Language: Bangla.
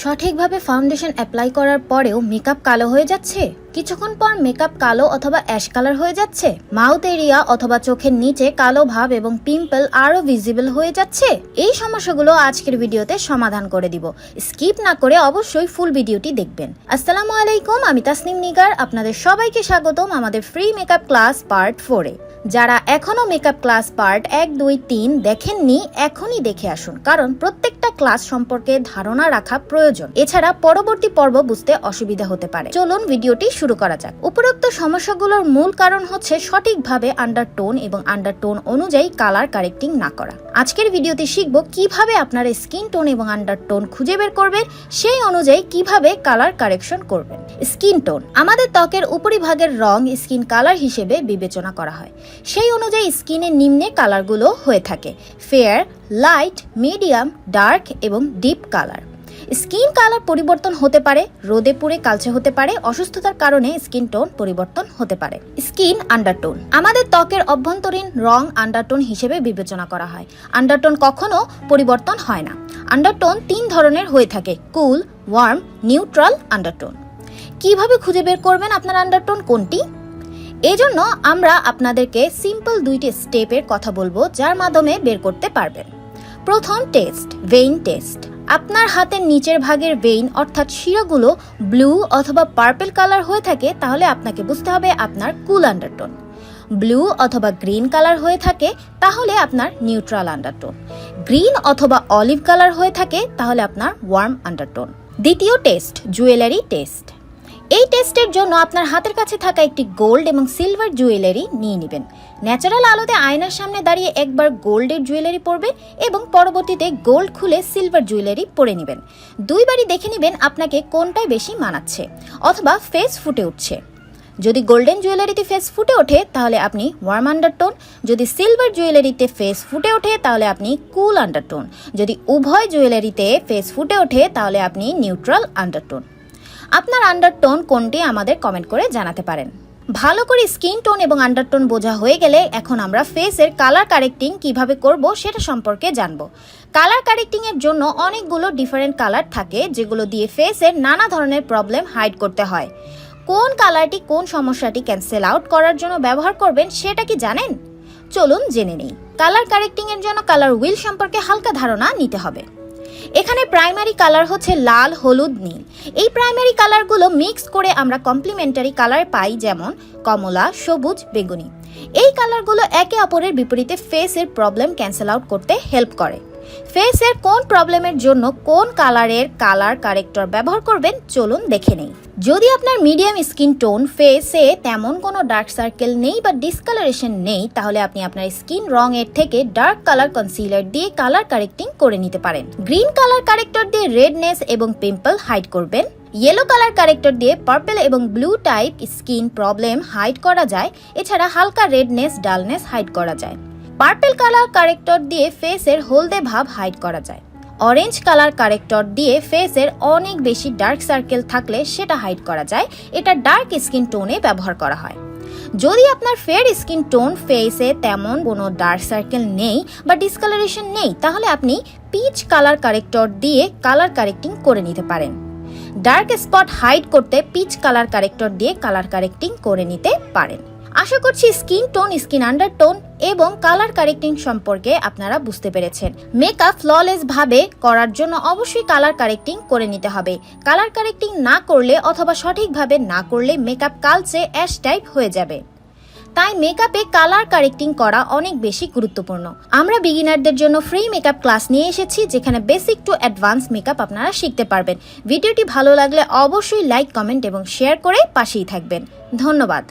সঠিকভাবে ফাউন্ডেশন অ্যাপ্লাই করার পরেও মেকআপ কালো হয়ে যাচ্ছে? কিছুক্ষণ পর মেকআপ কালো অথবা অ্যাশ কালার হয়ে যাচ্ছে। মাউথ এরিয়া অথবা চোখের নিচে কালো ভাব এবং পিম্পল আরও ভিজিবল হয়ে যাচ্ছে। এই সমস্যাগুলো আজকের ভিডিওতে সমাধান করে দিব। স্কিপ না করে অবশ্যই ফুল ভিডিওটি দেখবেন। আসসালামু আলাইকুম, আমি তাসনিম নিগার। আপনাদের সবাইকে স্বাগতম আমাদের ফ্রি মেকআপ ক্লাস পার্ট ফোরে যারা এখনও মেকআপ ক্লাস পার্ট এক, দুই, তিন দেখেননি, এখনই দেখে আসুন। কারণ প্রত্যেকটা ক্লাস সম্পর্কে ধারণা রাখা প্রয়োজন। এছাড়া পরবর্তী পর্ব বুঝতে অসুবিধা হতে পারে। চলুন ভিডিওটি শুরু করা যাক। উপরোক্ত সমস্যাগুলোর মূল কারণ হচ্ছে সঠিকভাবে আন্ডারটোন এবং আন্ডারটোন অনুযায়ী কালার কারেক্টিং না করা। আজকের ভিডিওতে শিখব কীভাবে আপনার স্কিন টোন এবং আন্ডারটোন খুঁজে বের করবেন, সেই অনুযায়ী কীভাবে কালার কারেকশন করবেন। স্কিন টোন আমাদের ত্বকের উপরিভাগের রং স্কিন কালার হিসেবে বিবেচনা করা হয়। সেই অনুযায়ী স্কিনের নিম্নে কালারগুলো হয়ে থাকে। ফেয়ার, লাইট, মিডিয়াম, ডার্ক এবং ডিপ কালার। স্কিন কালার পরিবর্তন হতে পারে, রোদে পুড়ে কালচে হতে পারে, অসুস্থতার কারণে স্কিন টোন পরিবর্তন হতে পারে। Skin undertone. আমাদের ত্বকের অভ্যন্তরীণ রং আন্ডারটোন হিসেবে বিবেচনা করা হয়। আন্ডারটোন কখনো পরিবর্তন হয় না। আন্ডারটোন তিন ধরনের হয়ে থাকে, কুল, ওয়ার্ম, নিউট্রাল আন্ডারটোন। কীভাবে খুঁজে বের করবেন আপনার আন্ডারটোন কোনটি? এই জন্য আমরা আপনাদেরকে সিম্পল দুইটি স্টেপের কথা বলব, যার মাধ্যমে বের করতে পারবেন। প্রথম টেস্ট ভেইন টেস্ট আপনার হাতের নিচের ভাগের ভেইন অর্থাৎ শিরাগুলো ব্লু অথবা পার্পল কালার হয়ে থাকে, তাহলে আপনাকে বুঝতে হবে আপনার কুল আন্ডারটোন ব্লু অথবা গ্রিন কালার হয়ে থাকে, তাহলে আপনার নিউট্রাল আন্ডারটোন গ্রিন অথবা অলিভ কালার হয়ে থাকে, তাহলে আপনার ওয়ার্ম আন্ডারটোন দ্বিতীয় টেস্ট জুয়েলারি টেস্ট এই টেস্টের জন্য আপনার হাতের কাছে থাকা একটি গোল্ড এবং সিলভার জুয়েলারি নিয়ে নেবেন। ন্যাচারাল আলোতে আয়নার সামনে দাঁড়িয়ে একবার গোল্ডের জুয়েলারি পরবে এবং পরবর্তীতে গোল্ড খুলে সিলভার জুয়েলারি পরে নেবেন। দুইবারই দেখে নেবেন আপনাকে কোনটায় বেশি মানাচ্ছে অথবা ফেস ফুটে উঠছে। যদি গোল্ডেন জুয়েলারিতে ফেস ফুটে ওঠে, তাহলে আপনি ওয়ার্ম আন্ডারটোন যদি সিলভার জুয়েলারিতে ফেস ফুটে ওঠে, তাহলে আপনি কুল আন্ডারটোন যদি উভয় জুয়েলারিতে ফেস ফুটে ওঠে, তাহলে আপনি নিউট্রাল আন্ডারটোন আপনার আন্ডারটোন কোনটি আমাদের কমেন্ট করে জানাতে পারেন। ভালো করে স্কিন টোন এবং আন্ডারটোন বোঝা হয়ে গেলে এখন আমরা ফেসের কালার কারেক্টিং কীভাবে করব সেটা সম্পর্কে জানব। কালার কারেক্টিং এর জন্য অনেকগুলো ডিফারেন্ট কালার থাকে যেগুলো দিয়ে ফেসের নানা ধরনের প্রবলেম হাইড করতে হয়। কোন কালারটি কোন সমস্যাটি ক্যান্সেল আউট করার জন্য ব্যবহার করবেন সেটা কি জানেন? চলুন জেনে নেই। কালার কারেক্টিং এর জন্য কালার হুইল সম্পর্কে হালকা ধারণা নিতে হবে। এখানে প্রাইমারি কালার হচ্ছে লাল, হলুদ, নীল। এই প্রাইমারি কালারগুলো মিক্স করে আমরা কমপ্লিমেন্টারি কালার পাই, যেমন কমলা, সবুজ, বেগুনি। এই কালারগুলো একে অপরের বিপরীতে ফেসের প্রবলেম ক্যান্সেল আউট করতে হেল্প করে। ফেসের কোন প্রবলেমের জন্য কোন কালারের কালার কারেক্টর ব্যবহার করবেন? চলুন দেখে নেই। যদি আপনার মিডিয়াম স্কিন টোন ফেসে তেমন কোনো ডার্ক সার্কেল নেই বা ডিসকালারেশন নেই, তাহলে আপনি আপনার স্কিন রং এর থেকে ডার্ক কালার কনসিলার দিয়ে কালার কারেক্টিং করে নিতে পারেন। গ্রিন কালার কারেক্টর দিয়ে রেডনেস এবং পিম্পল হাইড করবেন। ইয়েলো কালার কারেক্টর দিয়ে পার্পল এবং blue type skin problem hide করা যায়। এছাড়া হালকা রেডনেস ডালনেস হাইড করা যায়। পার্পল কালার কারেক্টর দিয়ে ফেসের হলদে ভাব হাইড করা যায়। অরেঞ্জ কালার কারেক্টর দিয়ে ফেসের অনেক বেশি ডার্ক সার্কেল থাকলে সেটা হাইড করা যায়। এটা ডার্ক স্কিন টোনে ব্যবহার করা হয়। যদি আপনার ফেয়ার স্কিন টোন ফেসে তেমন কোনো ডার্ক সার্কেল নেই বা ডিসকালারেশন নেই, তাহলে আপনি পিচ কালার কারেক্টর দিয়ে কালার কারেক্টিং করে নিতে পারেন। ডার্ক স্পট হাইড করতে পিচ কালার কারেক্টর দিয়ে কালার কারেক্টিং করে নিতে পারেন। আশা করছি স্কিন টোন, স্কিন আন্ডারটোন এবং কালার কারেক্টিং সম্পর্কে আপনারা বুঝতে পেরেছেন। মেকআপ ফ্ললেস ভাবে করার জন্য অবশ্যই কালার কারেক্টিং করে নিতে হবে। কালার কারেক্টিং না করলে অথবা সঠিকভাবে না করলে মেকআপ কালচে অ্যাশ টাইপ হয়ে যাবে। তাই মেকআপে কালার কারেক্টিং করা অনেক বেশি গুরুত্বপূর্ণ। আমরা বিগিনারদের জন্য ফ্রি মেকআপ ক্লাস নিয়ে এসেছি, যেখানে বেসিক টু অ্যাডভান্স মেকআপ আপনারা শিখতে পারবেন। ভিডিওটি ভালো লাগলে অবশ্যই লাইক, কমেন্ট এবং শেয়ার করে পাশেই থাকবেন। ধন্যবাদ।